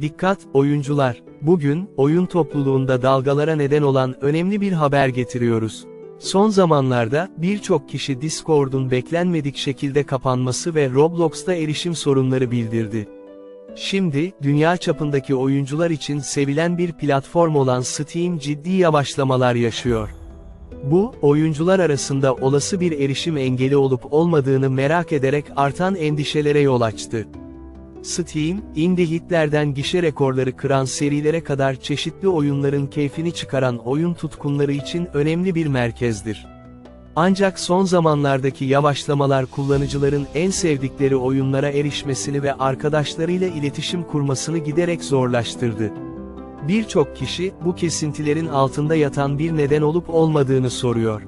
Dikkat, oyuncular! Bugün, oyun topluluğunda dalgalara neden olan önemli bir haber getiriyoruz. Son zamanlarda, birçok kişi Discord'un beklenmedik şekilde kapanması ve Roblox'ta erişim sorunları bildirdi. Şimdi, dünya çapındaki oyuncular için sevilen bir platform olan Steam ciddi yavaşlamalar yaşıyor. Bu, oyuncular arasında olası bir erişim engeli olup olmadığını merak ederek artan endişelere yol açtı. Steam, indie hitlerden gişe rekorları kıran serilere kadar çeşitli oyunların keyfini çıkaran oyun tutkunları için önemli bir merkezdir. Ancak son zamanlardaki yavaşlamalar kullanıcıların en sevdikleri oyunlara erişmesini ve arkadaşlarıyla iletişim kurmasını giderek zorlaştırdı. Birçok kişi, bu kesintilerin altında yatan bir neden olup olmadığını soruyor.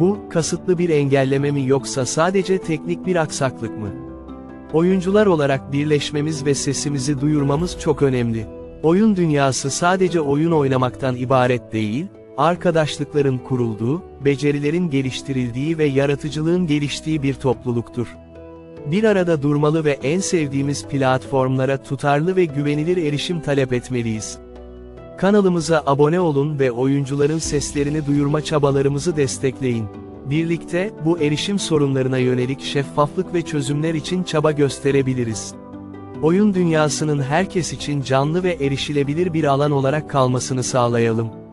Bu, kasıtlı bir engelleme mi yoksa sadece teknik bir aksaklık mı? Oyuncular olarak birleşmemiz ve sesimizi duyurmamız çok önemli. Oyun dünyası sadece oyun oynamaktan ibaret değil, arkadaşlıkların kurulduğu, becerilerin geliştirildiği ve yaratıcılığın geliştiği bir topluluktur. Bir arada durmalı ve en sevdiğimiz platformlara tutarlı ve güvenilir erişim talep etmeliyiz. Kanalımıza abone olun ve oyuncuların seslerini duyurma çabalarımızı destekleyin. Birlikte, bu erişim sorunlarına yönelik şeffaflık ve çözümler için çaba gösterebiliriz. Oyun dünyasının herkes için canlı ve erişilebilir bir alan olarak kalmasını sağlayalım.